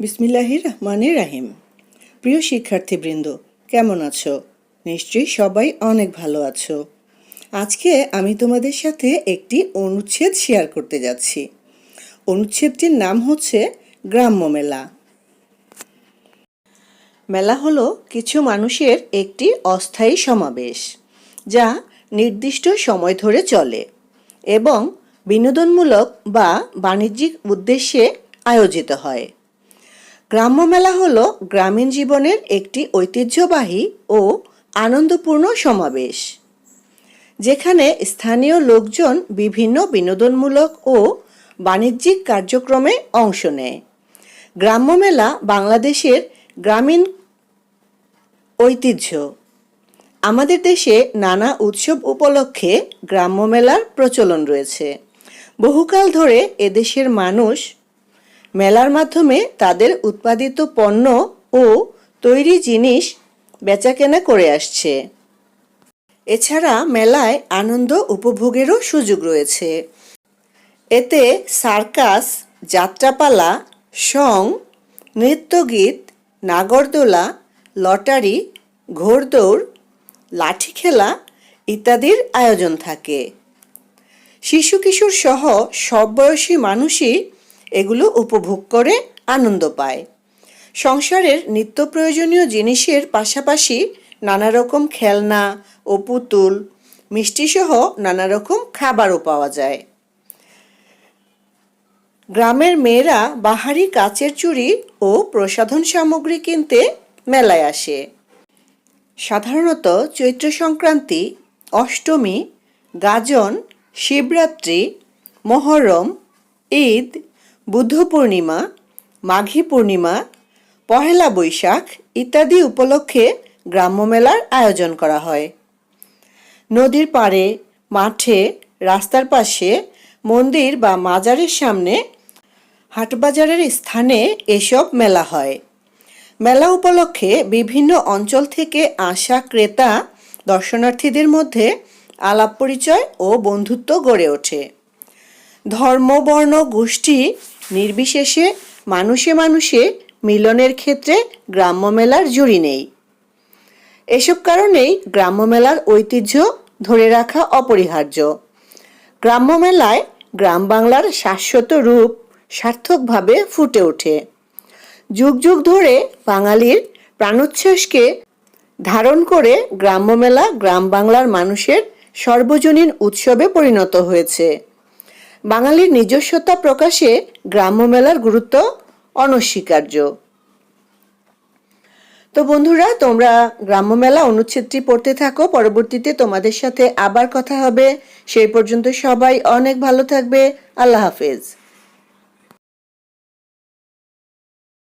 বিসমিল্লাহির রহমানির রাহিম প্রিয় শিক্ষার্থীবৃন্দ, কেমন আছো? নিশ্চয়ই সবাই অনেক ভালো আছো। আজকে আমি তোমাদের সাথে একটি অনুচ্ছেদ শেয়ার করতে যাচ্ছি। অনুচ্ছেদটির নাম হচ্ছে গ্রাম্য মেলা। মেলা হলো কিছু মানুষের একটি অস্থায়ী সমাবেশ, যা নির্দিষ্ট সময় ধরে চলে এবং বিনোদনমূলক বা বাণিজ্যিক উদ্দেশ্যে আয়োজিত হয়। গ্রাম্য মেলা হলো গ্রামীণ জীবনের একটি ঐতিহ্যবাহী ও আনন্দপূর্ণ সমাবেশ, যেখানে স্থানীয় লোকজন বিভিন্ন বিনোদনমূলক ও বাণিজ্যিক কার্যক্রমে অংশ নেয়। গ্রাম্য মেলা বাংলাদেশের গ্রামীণ ঐতিহ্য। আমাদের দেশে নানা উৎসব উপলক্ষে গ্রাম্য মেলার প্রচলন রয়েছে। বহুকাল ধরে এদেশের মানুষ মেলার মাধ্যমে তাদের উৎপাদিত পণ্য ও তৈরি জিনিস বেচাকেনা করে আসছে। এছাড়া মেলায় আনন্দ উপভোগেরও সুযোগ রয়েছে। এতে সার্কাস, যাত্রাপালা, সং, নৃত্যগীত, নাগরদোলা, লটারি, ঘোড়দৌড়, লাঠি খেলা ইত্যাদির আয়োজন থাকে। শিশু কিশোর সহ সব বয়সী মানুষই এগুলো উপভোগ করে আনন্দ পায়। সংসারের নিত্য প্রয়োজনীয় জিনিসের পাশাপাশি নানা রকম খেলনা ও পুতুল, মিষ্টিসহ নানা রকম খাবারও পাওয়া যায়। গ্রামের মেয়েরা বাহারি কাচের চুড়ি ও প্রসাধন সামগ্রী কিনতে মেলায় আসে। সাধারণত চৈত্র সংক্রান্তি, অষ্টমী, গাজন, শিবরাত্রি, মহরম, ঈদ বুদ্ধ পূর্ণিমা, মাঘী পূর্ণিমা, পহেলা বৈশাখ ইত্যাদি উপলক্ষে গ্রাম্য মেলার আয়োজন করা হয়। নদীর পাড়ে, মাঠে, রাস্তার পাশে, মন্দির বা মাজারের সামনে, হাটবাজারের স্থানে এসব মেলা হয়। মেলা উপলক্ষে বিভিন্ন অঞ্চল থেকে আসা ক্রেতা, দর্শনার্থীদের মধ্যে আলাপ পরিচয় ও বন্ধুত্ব গড়ে ওঠে। ধর্ম, বর্ণ, গোষ্ঠী নির্বিশেষে মানুষে মানুষে মিলনের ক্ষেত্রে গ্রাম্য মেলার জুড়ি নেই। এসব কারণেই গ্রাম্য মেলার ঐতিহ্য ধরে রাখা অপরিহার্য। গ্রাম্য মেলায় গ্রাম বাংলার শাশ্বত রূপ সার্থকভাবে ফুটে ওঠে। যুগ যুগ ধরে বাঙালির প্রাণোচ্ছ্বাসকে ধারণ করে গ্রাম্য মেলা গ্রাম বাংলার মানুষের সর্বজনীন উৎসবে পরিণত হয়েছে। বাঙালির নিজস্বতা প্রকাশে গ্রাম্য মেলার গুরুত্ব অনস্বীকার্য। তো বন্ধুরা, তোমরা গ্রাম্য মেলা অনুচ্ছেদটি পড়তে থাকো। পরবর্তীতে তোমাদের সাথে আবার কথা হবে। সেই পর্যন্ত সবাই অনেক ভালো থাকবে। আল্লাহ হাফেজ।